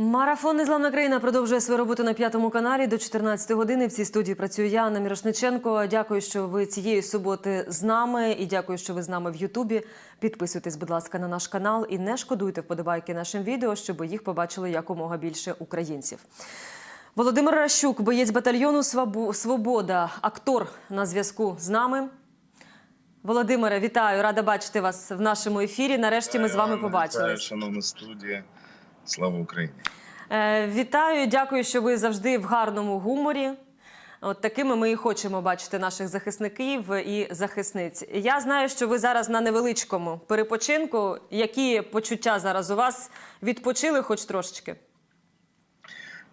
Марафон Незламна країна продовжує свою роботу на п'ятому каналі до 14 години. В цій студії працюю я, Анна Мірошниченко. Дякую, що ви цієї суботи з нами, і дякую, що ви з нами в Ютубі. Підписуйтесь, будь ласка, на наш канал і не шкодуйте вподобайки нашим відео, щоб їх побачили якомога більше українців. Володимир Ращук, боєць батальйону «Свобо- Свобода, актор на зв'язку з нами. Володимире, вітаю! Рада бачити вас в нашому ефірі. Нарешті ми з вами Вітаю. Шановна студія, слава Україні. Е, Вітаю, дякую, що ви завжди в гарному гуморі. От такими ми і хочемо бачити наших захисників і захисниць. Я знаю, що ви зараз на невеличкому перепочинку. Які почуття зараз у вас відпочили, хоч трошечки?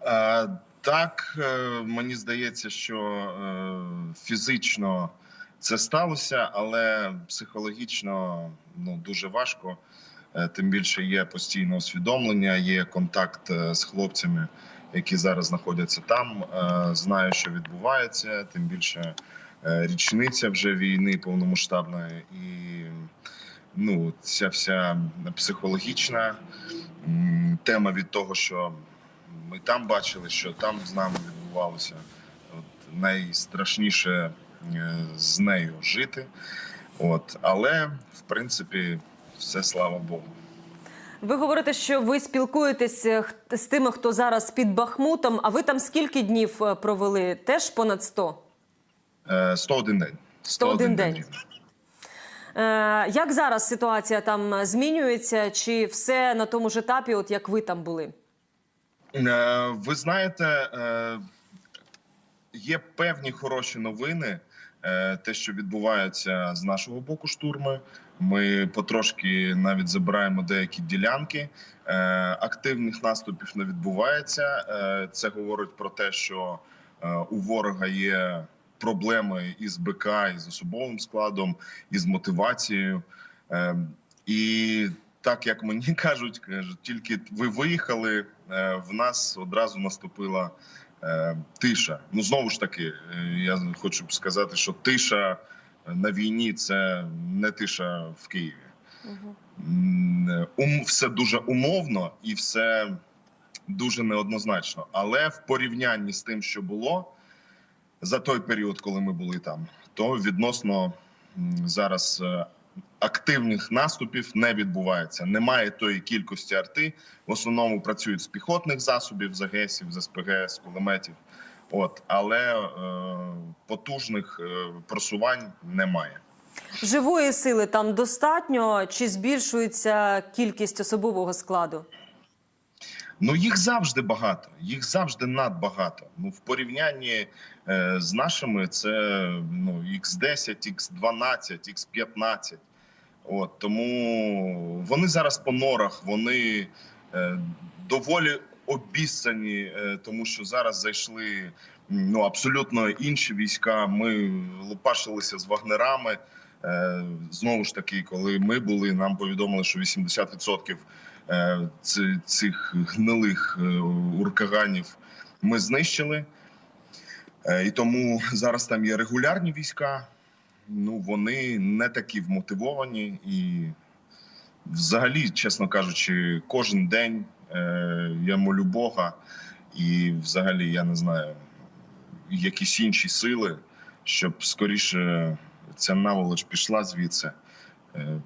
А, так, е, мені здається, що е, фізично це сталося, але психологічно ну, дуже важко. Е, Тим більше є постійне усвідомлення, є контакт е, з хлопцями, які зараз знаходяться там. Е, Знаю, що відбувається, тим більше річниця вже війни повномасштабної і ну, ця вся психологічна тема від того, що ми там бачили, що там з нами відбувалося. От, найстрашніше з нею жити. От, але в принципі, все слава Богу. Ви говорите, що ви спілкуєтесь е, з тими, хто зараз під Бахмутом. А ви там скільки днів е, провели? Теж понад 100? Е, 101 день. 101 день. Е, Як зараз ситуація там змінюється? Чи все на тому ж етапі, от як ви там були? Е, Ви знаєте, е, є певні хороші новини. Е, Те, що відбувається з нашого боку штурми, ми потрошки навіть забираємо деякі ділянки. Е, Активних наступів не відбувається. Е, Це говорить про те, що е, у ворога є проблеми із БК, із особовим складом, із мотивацією. І так як мені кажуть, кажуть, тільки ви виїхали, в нас одразу наступила тиша. Ну знову ж таки, я хочу сказати, що тиша на війні це не тиша в Києві. Ум все дуже умовно і все дуже неоднозначно. Але в порівнянні з тим, що було за той період, коли ми були там, то відносно зараз е, активних наступів не відбувається. Немає тої кількості арти. В основному працюють з піхотних засобів, з АГСів, з СПГ, з кулеметів. От, але е, потужних е, просувань немає. Живої сили там достатньо, чи збільшується кількість особового складу? Ну їх завжди багато, їх завжди надбагато. Ну в порівнянні е, з нашими це ну X10, X12, X15. От тому вони зараз по норах, вони е, доволі обіцяні, е, тому що зараз зайшли ну абсолютно інші війська. Ми лупашилися з вагнерами. Е, Знову ж таки, коли ми були, нам повідомили, що 80% е, цих гнилих уркаганів ми знищили. І тому зараз там є регулярні війська. Ну вони не такі вмотивовані, і взагалі, чесно кажучи, кожен день я молю Бога, і взагалі я не знаю якісь інші сили, щоб скоріше ця наволоч пішла звідси. Е,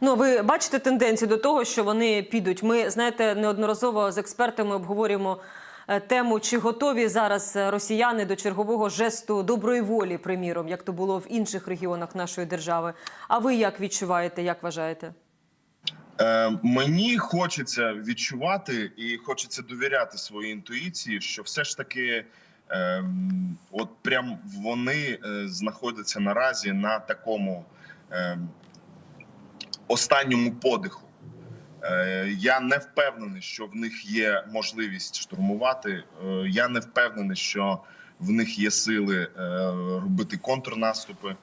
Ну, ви бачите тенденцію до того, що вони підуть. Ми знаєте, неодноразово з експертами обговорюємо е, тему, чи готові зараз е, росіяни до чергового жесту доброї волі, приміром, як то було в інших регіонах нашої держави. А ви як відчуваєте, як вважаєте? Е, мені хочеться відчувати і хочеться довіряти своїй інтуїції, що все ж таки, е, от прям вони е, знаходяться наразі на такому е, останньому подиху. Е, Я не впевнений, що в них є можливість штурмувати. Я не впевнений, що в них є сили е, робити контрнаступи.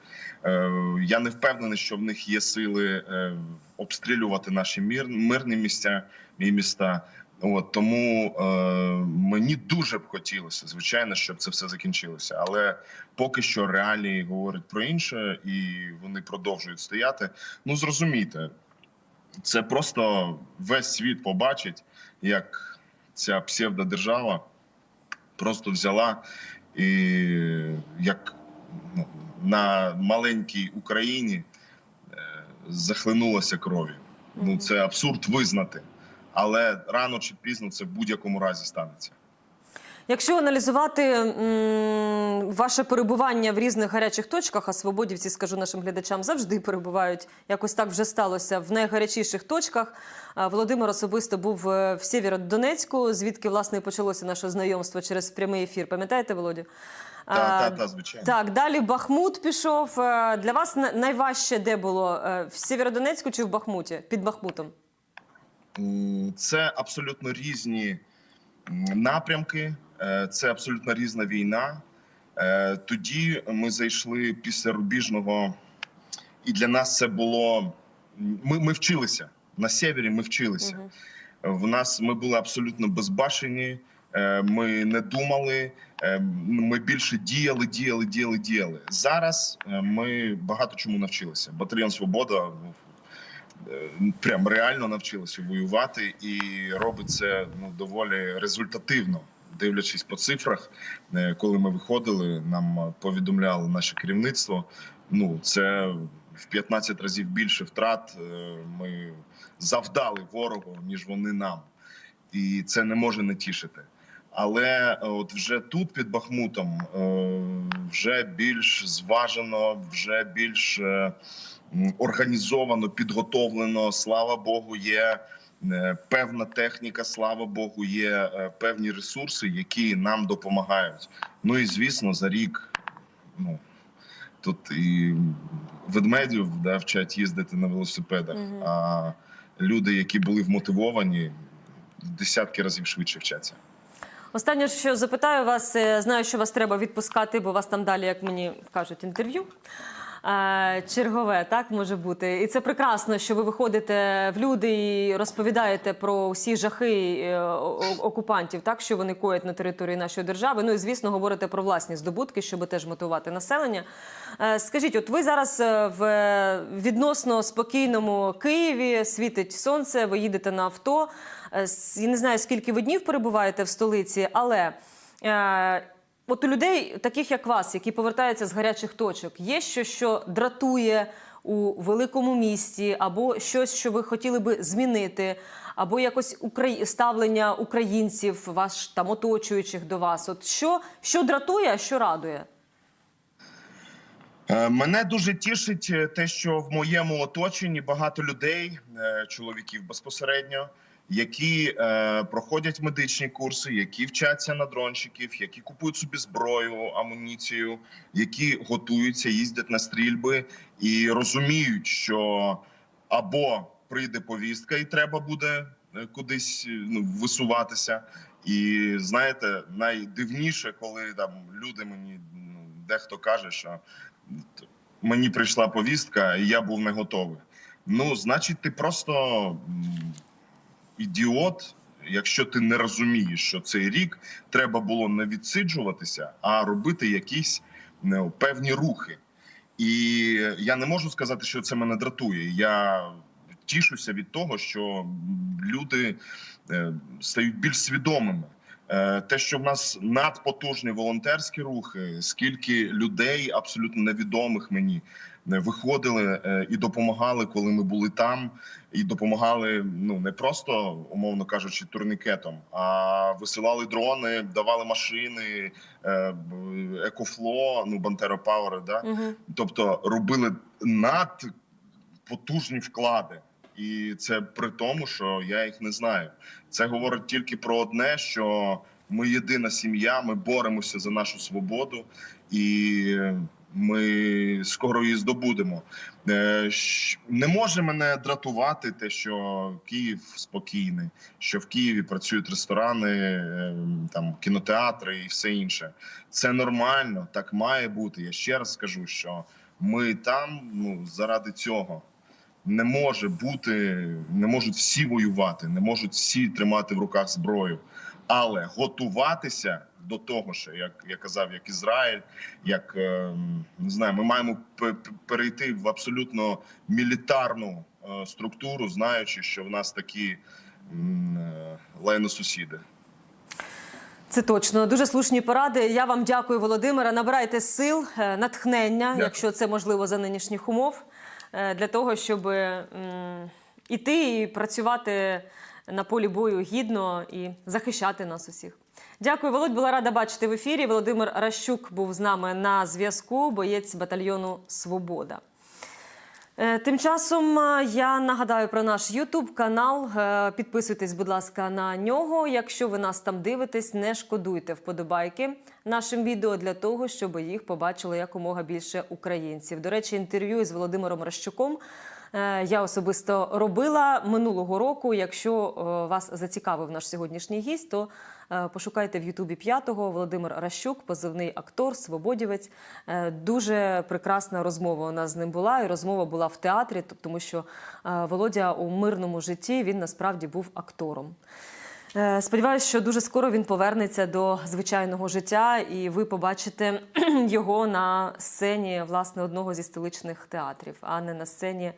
Е, Я не впевнений, що в них є сили е, обстрілювати наші мирні місця і міста. От тому е, мені дуже б хотілося, звичайно, щоб це все закінчилося. Але поки що реалії говорять про інше, і вони продовжують стояти. Ну зрозумійте, це просто весь світ побачить, як ця псевдодержава просто взяла і як ну, на маленькій Україні захлинулося захлинулася кров'ю. Ну це абсурд визнати, але рано чи пізно це в будь-якому разі станеться. Якщо аналізувати м, ваше перебування в різних гарячих точках, а свободівці, скажу нашим глядачам, завжди перебувають. Якось так вже сталося в найгарячіших точках. Володимир особисто був е, в Сєвєродонецьку, звідки власне і почалося наше знайомство через прямий ефір. Пам'ятаєте, Володю? Та, А, та, та, звичайно. Так, далі Бахмут пішов. Е, Для вас на- найважче де було? Е, В Сєвєродонецьку чи в Бахмуті? Під Бахмутом? Це абсолютно різні напрямки, це абсолютно різна війна. Е, Тоді ми зайшли після рубіжного, і для нас це було. Ми, ми вчилися на севері. Ми вчилися. Мгм. В нас ми були абсолютно безбашені. е, Ми не думали. е, Ми більше діяли, діяли, діяли, діяли. Зараз е, ми багато чому навчилися. Батальйон Свобода е, прям реально навчилися воювати і робить це ну доволі результативно. Дивлячись по цифрах, е, коли ми виходили, нам повідомляло наше керівництво. Ну це в 15 разів більше втрат. е, Ми завдали ворогу, ніж вони нам, і це не може не тішити. Але е, от вже тут під Бахмутом вже більш зважено, вже більш організовано, підготовлено. Слава Богу, є певна техніка. Слава Богу, є е, певні ресурси, які нам допомагають. Ну і звісно, за рік ну тут і ведмедів да, вчать їздити на велосипедах. Мгм. А люди, які були вмотивовані, десятки разів швидше вчаться. Останнє, що запитаю вас, е, знаю, що вас треба відпускати, бо вас там далі, як мені кажуть, інтерв'ю. Чергове, так може бути. І це прекрасно, що ви виходите в люди і розповідаєте про всі жахи е, окупантів, так що вони коять на території нашої держави. Ну і звісно, говорите про власні здобутки, щоб теж мотивувати населення. Е, Скажіть, от ви зараз е, в відносно спокійному Києві світить сонце, ви їдете на авто. Я не знаю, скільки ви днів перебуваєте в столиці, але от у людей, таких як вас, які повертаються з гарячих точок, є щось, що дратує у великому місті, або щось, що ви хотіли би змінити, або якось украї... ставлення українців, ваш там оточуючих до вас. От що, що дратує, а що радує? Е, Мене дуже тішить е, те, що в моєму оточенні багато людей, е, чоловіків безпосередньо, які е, проходять медичні курси, які вчаться на дронщиків, які купують собі зброю, амуніцію, які готуються, їздять на стрільби і розуміють, що або прийде повістка, і треба буде е, кудись е, ну, висуватися. І знаєте, найдивніше, коли там люди мені ну, дехто каже, що мені прийшла повістка, і я був не готовий. Ну, значить, ти просто ідіот, якщо ти не розумієш, що цей рік треба було не відсиджуватися, а робити якісь ну, певні рухи. І я не можу сказати, що це мене дратує. Я тішуся від того, що люди е, стають більш свідомими. Е, Те, що в нас надпотужні волонтерські рухи, скільки людей абсолютно невідомих мені виходили е, і допомагали, коли ми були там, і допомагали ну не просто, умовно кажучи, турнікетом, а висилали дрони, давали машини, е, екофло, ну Бантера Пауер, да Угу. тобто робили надпотужні вклади. І це при тому, що я їх не знаю. Це говорить тільки про одне: що ми єдина сім'я, ми боремося за нашу свободу, і ми скоро її здобудемо. Е, Не може мене дратувати те, що Київ спокійний, що в Києві працюють ресторани, е, там кінотеатри і все інше. Це нормально, так має бути. Я ще раз скажу, що ми там ну заради цього. Не може бути, не можуть всі воювати, не можуть всі тримати в руках зброю, але готуватися до того, що як я казав, як Ізраїль, як е, не знаю, ми маємо пе- пе- перейти в абсолютно мілітарну е, структуру, знаючи, що в нас такі е, лайносусіди. Це точно дуже слушні поради. Я вам дякую, Володимире. Набирайте сил, натхнення, Дякую. якщо це можливо за нинішніх умов, для того, щоб іти і працювати на полі бою гідно і захищати нас усіх. Дякую, Володь. Була рада бачити в ефірі. Володимир Ращук був з нами на зв'язку, боєць батальйону Свобода. Е, Тим часом е, я нагадаю про наш Ютуб канал. Е, Підписуйтесь, будь ласка, на нього. Якщо ви нас там дивитесь, не шкодуйте вподобайки нашим відео для того, щоб їх побачило якомога більше українців. До речі, інтерв'ю із Володимиром Ращуком я особисто робила минулого року. Якщо е, вас зацікавив наш сьогоднішній гість, то е, пошукайте в Ютубі п'ятого Володимир Ращук, позивний актор, свободівець. Е, Дуже прекрасна розмова у нас з ним була, і розмова була в театрі, тому що е, Володя у мирному житті він насправді був актором. Е, Сподіваюсь, що дуже скоро він повернеться до звичайного життя, і ви побачите його на сцені власне одного зі столичних театрів, а не на сцені